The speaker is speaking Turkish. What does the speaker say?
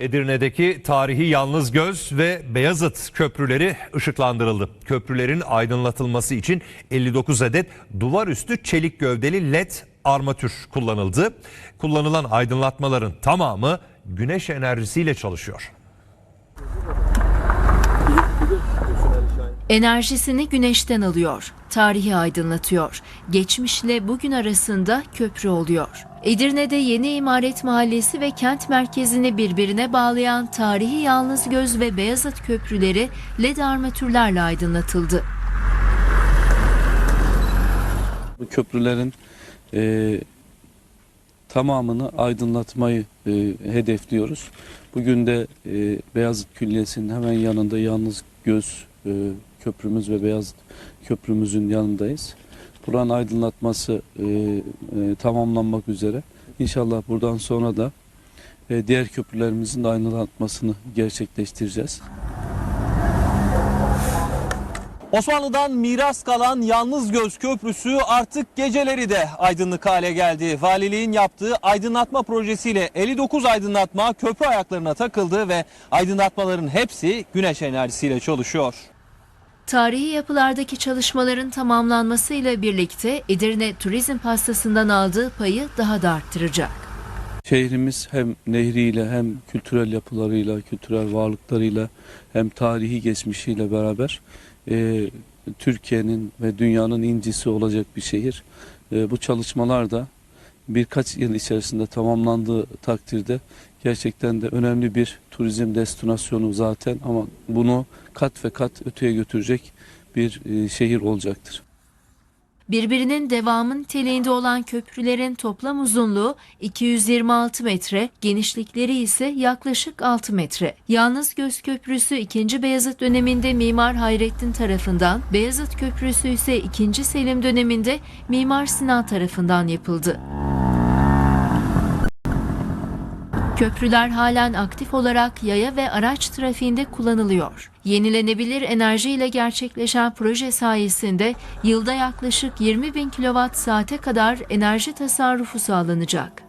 Edirne'deki tarihi Yalnız Göz ve Beyazıt köprüleri ışıklandırıldı. Köprülerin aydınlatılması için 59 adet duvar üstü çelik gövdeli led armatür kullanıldı. Kullanılan aydınlatmaların tamamı güneş enerjisiyle çalışıyor. Enerjisini güneşten alıyor, tarihi aydınlatıyor. Geçmişle bugün arasında köprü oluyor. Edirne'de Yeni İmaret Mahallesi ve kent merkezini birbirine bağlayan tarihi Yalnız Göz ve Beyazıt köprüleri led armatürlerle aydınlatıldı. Bu köprülerin e, tamamını aydınlatmayı e, hedefliyoruz. Bugün de e, Beyazıt Külliyesi'nin hemen yanında Yalnız Göz e, köprümüz ve Beyazıt köprümüzün yanındayız. Buranın aydınlatması e, e, tamamlanmak üzere. İnşallah buradan sonra da e, diğer köprülerimizin de aydınlatmasını gerçekleştireceğiz. Osmanlı'dan miras kalan Yalnız Göz Köprüsü artık geceleri de aydınlık hale geldi. Valiliğin yaptığı aydınlatma projesiyle 59 aydınlatma köprü ayaklarına takıldı ve aydınlatmaların hepsi güneş enerjisiyle çalışıyor. Tarihi yapılardaki çalışmaların tamamlanmasıyla birlikte Edirne turizm pastasından aldığı payı daha da arttıracak. Şehrimiz hem nehriyle hem kültürel yapılarıyla, kültürel varlıklarıyla hem tarihi geçmişiyle beraber e, Türkiye'nin ve dünyanın incisi olacak bir şehir. E, bu çalışmalar da birkaç yıl içerisinde tamamlandığı takdirde gerçekten de önemli bir turizm destinasyonu zaten ama bunu kat ve kat öteye götürecek bir e, şehir olacaktır. Birbirinin devamın niteliğinde olan köprülerin toplam uzunluğu 226 metre, genişlikleri ise yaklaşık 6 metre. Yalnız Göz Köprüsü 2. Beyazıt döneminde Mimar Hayrettin tarafından, Beyazıt Köprüsü ise 2. Selim döneminde Mimar Sinan tarafından yapıldı. Köprüler halen aktif olarak yaya ve araç trafiğinde kullanılıyor. Yenilenebilir enerji ile gerçekleşen proje sayesinde yılda yaklaşık 20 bin kilowatt saate kadar enerji tasarrufu sağlanacak.